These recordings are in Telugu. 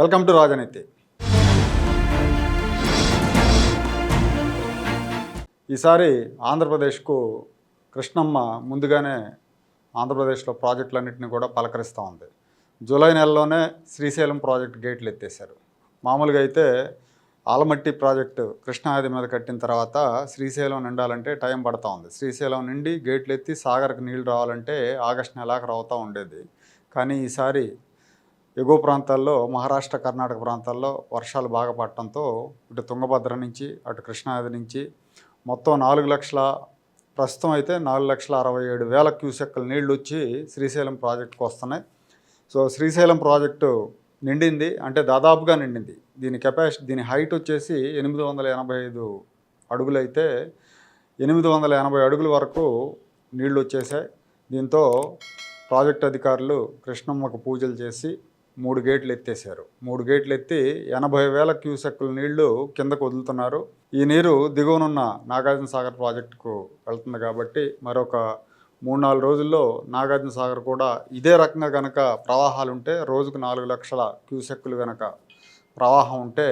వెల్కమ్ టు రాజనీతి. ఈసారి ఆంధ్రప్రదేశ్కు కృష్ణమ్మ ముందుగానే ఆంధ్రప్రదేశ్లో ప్రాజెక్టులన్నింటినీ కూడా పలకరిస్తూ ఉంది. జూలై నెలలోనే శ్రీశైలం ప్రాజెక్ట్ గేట్లు ఎత్తేశారు. మామూలుగా అయితే ఆలమట్టి ప్రాజెక్టు కృష్ణానది మీద కట్టిన తర్వాత శ్రీశైలం నిండాలంటే టైం పడుతూ ఉంది. శ్రీశైలం నిండి గేట్లు ఎత్తి సాగర్కి నీళ్ళు రావాలంటే ఆగస్టు నెలాఖరు అవుతూ ఉండేది. కానీ ఈసారి ఎగువ ప్రాంతాల్లో మహారాష్ట్ర కర్ణాటక ప్రాంతాల్లో వర్షాలు బాగా పడటంతో ఇటు తుంగభద్ర నుంచి అటు కృష్ణానది నుంచి మొత్తం నాలుగు లక్షల ప్రస్తుతం అయితే నాలుగు లక్షల అరవై ఏడు వేల క్యూసెక్కుల నీళ్ళు వచ్చి శ్రీశైలం ప్రాజెక్టుకు వస్తున్నాయి. సో శ్రీశైలం ప్రాజెక్టు నిండింది. అంటే దాదాపుగా నిండింది. దీని కెపాసిటీ దీని హైట్ వచ్చేసి ఎనిమిది వందల ఎనభై ఐదు అడుగులైతే ఎనిమిది వందల ఎనభై అడుగుల వరకు నీళ్ళు వచ్చేసాయి దీంతో ప్రాజెక్ట్ అధికారులు కృష్ణమ్మకు పూజలు చేసి మూడు గేట్లు ఎత్తేసారు మూడు గేట్లు ఎత్తి ఎనభై వేల క్యూసెక్కుల నీళ్ళు కిందకు వదులుతున్నారు. ఈ నీరు దిగువనున్న నాగార్జున సాగర్ ప్రాజెక్టుకు వెళ్తుంది కాబట్టి మరొక మూడు నాలుగు రోజుల్లో నాగార్జున సాగర్ కూడా ఇదే రకంగా కనుక ప్రవాహాలు ఉంటే రోజుకు నాలుగు లక్షల క్యూసెక్కులు కనుక ప్రవాహం ఉంటే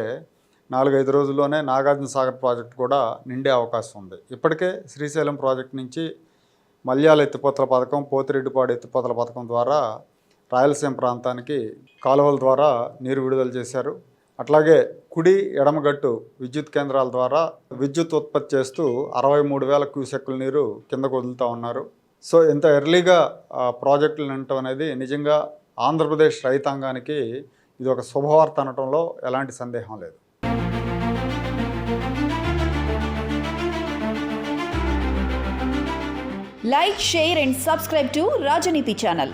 నాలుగైదు రోజుల్లోనే నాగార్జున సాగర్ ప్రాజెక్ట్ కూడా నిండే అవకాశం ఉంది. ఇప్పటికే శ్రీశైలం ప్రాజెక్ట్ నుంచి మల్యాల ఎత్తిపోతల పథకం పోతిరెడ్డిపాడు ఎత్తిపోతల పథకం ద్వారా రాయలసీమ ప్రాంతానికి కాలువల ద్వారా నీరు విడుదల చేశారు. అట్లాగే కుడి ఎడమగట్టు విద్యుత్ కేంద్రాల ద్వారా విద్యుత్ ఉత్పత్తి చేస్తూ అరవై మూడు వేల క్యూసెక్కుల నీరు కిందకు వదులుతూ ఉన్నారు. సో ఇంత ఎర్లీగా ప్రాజెక్టులు నిండటం అనేది నిజంగా ఆంధ్రప్రదేశ్ రైతాంగానికి ఇది ఒక శుభవార్త అనటంలో ఎలాంటి సందేహం లేదు. Like share and subscribe to Rajneeti channel.